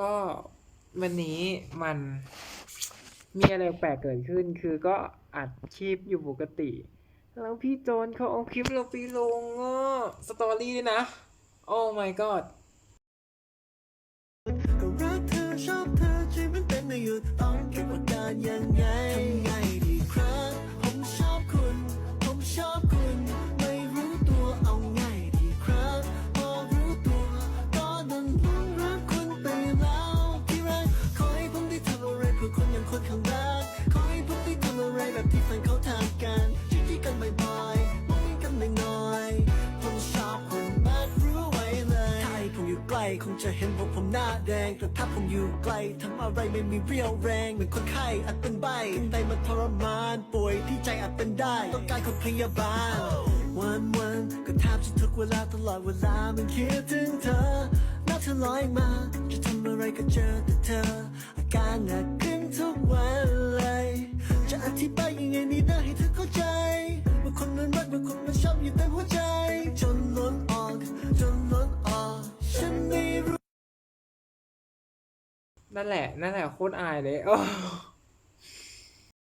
ก็วันนี้มันมีอะไรแปลกเกิดขึ้น คือก็อัดคลิปอยู่ปกติ แล้วพี่โจนเขาเอาคลิปเราไปลงอะสตอรี่ด้วยนะ โอ้ my god ก็รักเธอชอบเธอชีวิตเป็นไม่หยุดต้องคิดว่าการยังไง คงจะเห็นว่าผมหน้าแดง แต่ถ้าผมอยู่ไกลทำอะไรไม่มีเรี่ยวแรง เหมือนคนไข้อาจเป็นใบในมันทรมาน ป่วยที่ใจอาจเป็นได้ ต้องการคนพยาบาล วันวันก็แทบจะทุกเวลาตลอดเวลามันคิดถึงเธอนับเธอลอยมา จะทำอะไรก็เจอแต่เธอ อาการหนัก นั่นแหละ นั่นแหละโคตรอายเลยโอ้